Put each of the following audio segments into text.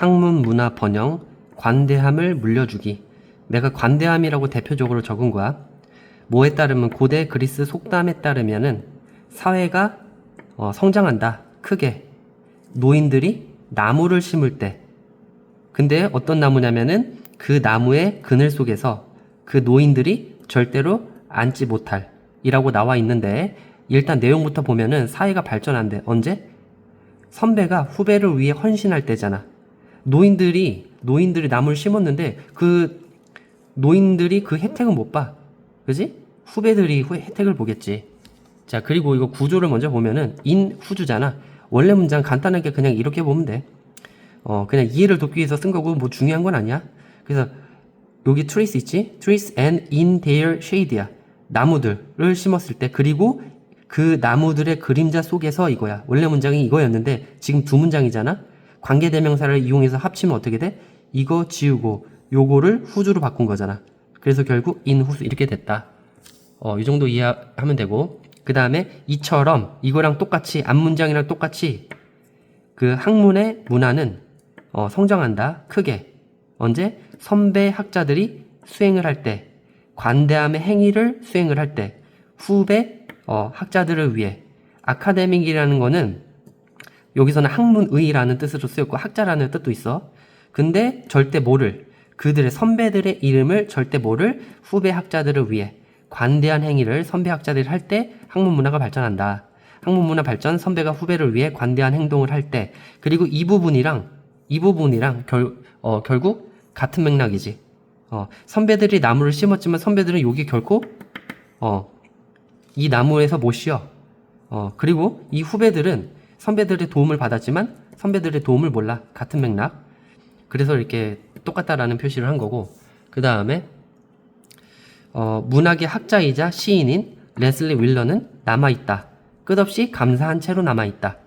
학문 문화 번영 관대함을 물려주기. 내가 관대함이라고 대표적으로 적은 거야. 뭐에 따르면 고대 그리스 속담에 따르면은 사회가 어, 성장한다. 크게. 노인들이 나무를 심을 때. 근데 어떤 나무냐면은 그 나무의 그늘 속에서 그 노인들이 절대로 앉지 못할 이라고 나와 있는데 일단 내용부터 보면은 사회가 발전한대 언제? 선배가 후배를 위해 헌신할 때잖아 노인들이 노인들이 나무를 심었는데 그 노인들이 그 혜택은 못 봐. 그지? 후배들이 후, 혜택을 보겠지. 자, 그리고 이거 구조를 먼저 보면은 인 후주잖아. 원래 문장 간단하게 그냥 이렇게 보면 돼. 어, 그냥 이해를 돕기 위해서 쓴 거고 뭐 중요한 건 아니야. 그래서 여기 trees 있지? trees and in their shade야. 나무들을 심었을 때 그리고 그 나무들의 그림자 속에서 이거야. 원래 문장이 이거였는데 지금 두 문장이잖아. 관계 대명사를 이용해서 합치면 어떻게 돼? 이거 지우고 요거를 후주로 바꾼 거잖아. 그래서 결국 in 후수 이렇게 됐다. 어, 이 정도 이해하면 되고 그 다음에 이처럼 이거랑 똑같이 앞 문장이랑 똑같이 그 학문의 문화는 어, 성장한다 크게 언제 선배 학자들이 수행을 할 때 관대함의 행위를 수행을 할 때 후배 어, 학자들을 위해 아카데믹이라는 거는 여기서는 학문의라는 뜻으로 쓰였고 학자라는 뜻도 있어 근데 절대 모를 그들의 선배들의 이름을 절대 모를 후배 학자들을 위해 관대한 행위를 선배 학자들이 할 때 학문 문화가 발전한다. 학문 문화 발전 선배가 후배를 위해 관대한 행동을 할 때 그리고 이 부분이랑 이 부분이랑 결, 어, 결국 같은 맥락이지. 어, 선배들이 나무를 심었지만 선배들은 여기 결코 어, 이 나무에서 못 쉬어. 어, 그리고 이 후배들은 선배들의 도움을 받았지만 선배들의 도움을 몰라. 같은 맥락. 그래서 이렇게 똑같다라는 표시를 한 거고 그 다음에 어, 문학의 학자이자 시인인 레슬리 윌러는 남아있다. 끝없이 감사한 채로 남아있다.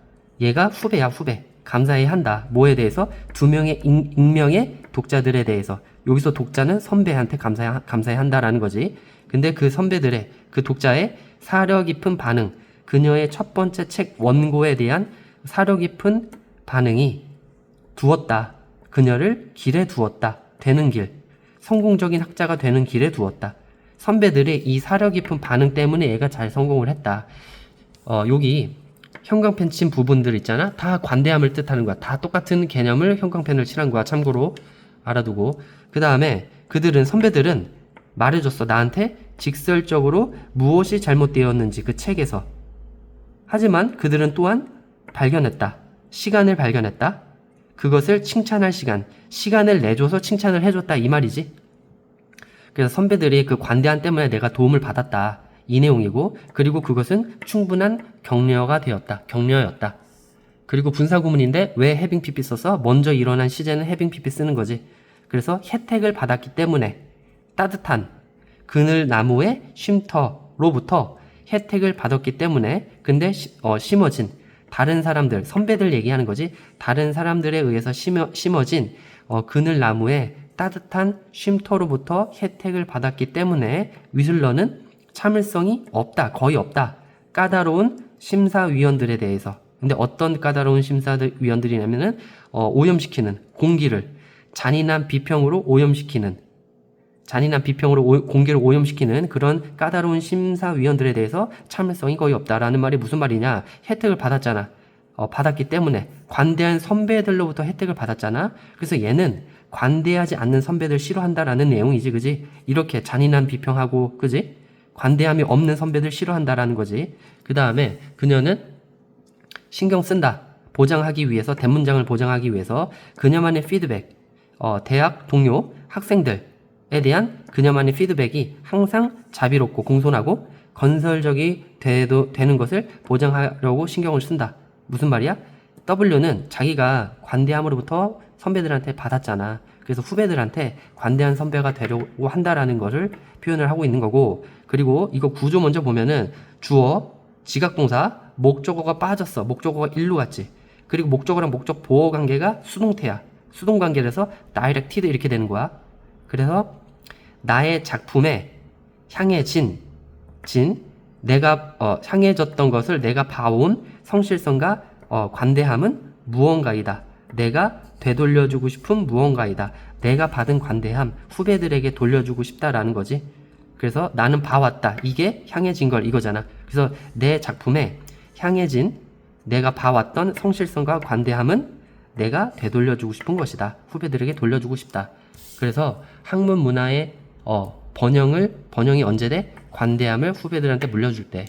얘가 후배야 후배. 감사해야 한다. 뭐에 대해서? 두 명의 익, 익명의 독자들에 대해서. 여기서 독자는 선배한테 감사해, 감사해야 한다라는 거지. 근데 그 선배들의 그 독자의 사려 깊은 반응, 그녀의 첫 번째 책 원고에 대한 사려 깊은 반응이 두었다. 그녀를 길에 두었다. 되는 길. 성공적인 학자가 되는 길에 두었다. 선배들의 이 사려 깊은 반응 때문에 얘가 잘 성공을 했다. 어, 여기 형광펜 친 부분들 있잖아. 다 관대함을 뜻하는 거야. 다 똑같은 개념을 형광펜을 칠한 거야. 참고로 알아두고. 그 다음에 그들은, 선배들은 말해줬어. 나한테 직설적으로 무엇이 잘못되었는지 그 책에서. 하지만 그들은 또한 발견했다. 시간을 발견했다. 그것을 칭찬할 시간, 시간을 내줘서 칭찬을 해줬다 이 말이지. 그래서 선배들이 그 관대한 때문에 내가 도움을 받았다 이 내용이고 그리고 그것은 충분한 격려가 되었다 격려였다. 그리고 분사구문인데 왜 해빙 PP 써서 먼저 일어난 시제는 해빙 PP 쓰는 거지. 그래서 혜택을 받았기 때문에 따뜻한 그늘 나무의 쉼터로부터 혜택을 받았기 때문에 근데 시, 어, 심어진 다른 사람들 선배들 얘기하는 거지. 다른 사람들에 의해서 심어, 심어진 어, 그늘 나무에 따뜻한 쉼터로부터 혜택을 받았기 때문에 위슬러는 참을성이 없다 거의 없다. 까다로운 심사위원들에 대해서. 근데 어떤 까다로운 심사위원들이냐면은 어, 오염시키는 공기를 잔인한 비평으로 오염시키는 잔인한 비평으로 오, 공개를 오염시키는 그런 까다로운 심사위원들에 대해서 참을성이 거의 없다라는 말이 무슨 말이냐? 혜택을 받았잖아. 어, 받았기 때문에 관대한 선배들로부터 혜택을 받았잖아. 그래서 얘는 관대하지 않는 선배들 싫어한다라는 내용이지 그지? 이렇게 잔인한 비평하고 그지? 관대함이 없는 선배들 싫어한다라는 거지. 그 다음에 그녀는 신경 쓴다. 보장하기 위해서 대문장을 보장하기 위해서 그녀만의 피드백 어, 대학 동료 학생들. 에 대한 그녀만의 피드백이 항상 자비롭고 공손하고 건설적이 되도, 되는 것을 보장하려고 신경을 쓴다. 무슨 말이야? W는 자기가 관대함으로부터 선배들한테 받았잖아. 그래서 후배들한테 관대한 선배가 되려고 한다라는 것을 표현을 하고 있는 거고, 그리고 이거 구조 먼저 보면은 주어, 지각동사, 목적어가 빠졌어. 목적어가 일로 갔지. 그리고 목적어랑 목적 보호 관계가 수동태야. 수동 관계라서 directed 이렇게 되는 거야. 그래서 나의 작품에 향해진 진 내가 어, 향해졌던 것을 내가 봐온 성실성과 어, 관대함은 무언가이다. 내가 되돌려주고 싶은 무언가이다. 내가 받은 관대함 후배들에게 돌려주고 싶다라는 거지. 그래서 나는 봐왔다. 이게 향해진 걸 이거잖아. 그래서 내 작품에 향해진 내가 봐왔던 성실성과 관대함은 내가 되돌려주고 싶은 것이다. 후배들에게 돌려주고 싶다. 그래서 학문 문화의 어, 번영을 번영이 언제 돼? 관대함을 후배들한테 물려줄 때.